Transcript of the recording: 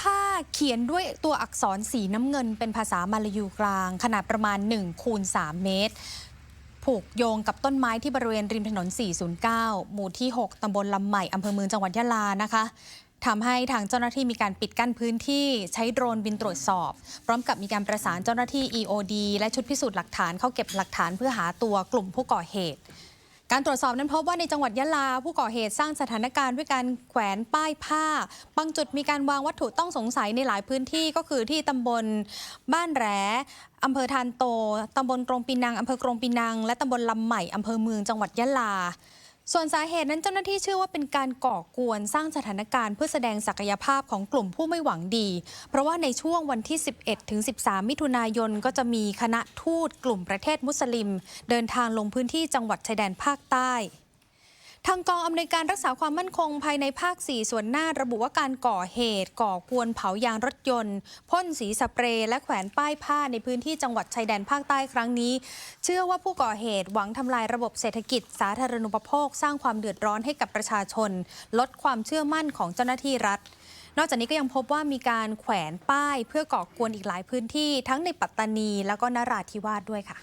ผ้าเขียนด้วยตัวอักษรสีน้ำเงิน เป็นภาษามาลายูกลาง ขนาดประมาณ1คูณ3เมตร ผูกโยงกับต้นไม้ที่บริเวณริมถนน 409 หมู่ที่ 6 ตำบลลำใหม่ อำเภอเมืองจังหวัดยะลานะคะทำให้ทางเจ้าหน้าที่มีการปิดกั้นพื้นที่ใช้โดรนบินตรวจสอบ พร้อมกับมีการประสานเจ้าหน้าที่ EOD และชุดพิสูจน์หลักฐานเข้าเก็บหลักฐานเพื่อหาตัวกลุ่มผู้ก่อเหตุ การตรวจสอบนั้นพบว่าในจังหวัดยะลา ผู้ก่อเหตุสร้างสถานการณ์ด้วยการแขวนป้ายผ้า บางจุดมีการวางวัตถุต้องสงสัยในหลายพื้นที่ก็คือที่ตำบลบ้านแหลอำเภอทานโต ตำบลกรงปีนัง อำเภอกรงปีนัง และตำบลลำใหม่ อำเภอเมืองจังหวัดยะลา ส่วนสาเหตุนั้นเจ้าหน้าที่เชื่อว่าเป็นการก่อกวนสร้างสถานการณ์เพื่อแสดงศักยภาพของกลุ่มผู้ไม่หวังดี เพราะว่าในช่วงวันที่ 11 ถึง 13 มิถุนายนก็จะมีคณะทูตกลุ่มประเทศมุสลิม เดินทางลงพื้นที่จังหวัดชายแดนภาคใต้ ทางกองอำนวยการรักษาความมั่นคงภายในภาค 4 ส่วนหน้าระบุว่าการก่อเหตุ ก่อกวนเผายางรถยนต์พ่นสีสเปรย์และแขวนป้ายผ้าในพื้นที่จังหวัดชายแดนภาคใต้ครั้งนี้ เชื่อว่าผู้ก่อเหตุหวังทำลายระบบเศรษฐกิจ สาธารณูปโภค สร้างความเดือดร้อนให้กับประชาชน ลดความเชื่อมั่นของเจ้าหน้าที่รัฐนอกจากนี้ก็ยังพบว่ามีการแขวนป้าย เพื่อก่อกวนอีกหลายพื้นที่ทั้งในปัตตานี แล้วก็นราธิวาสด้วยค่ะ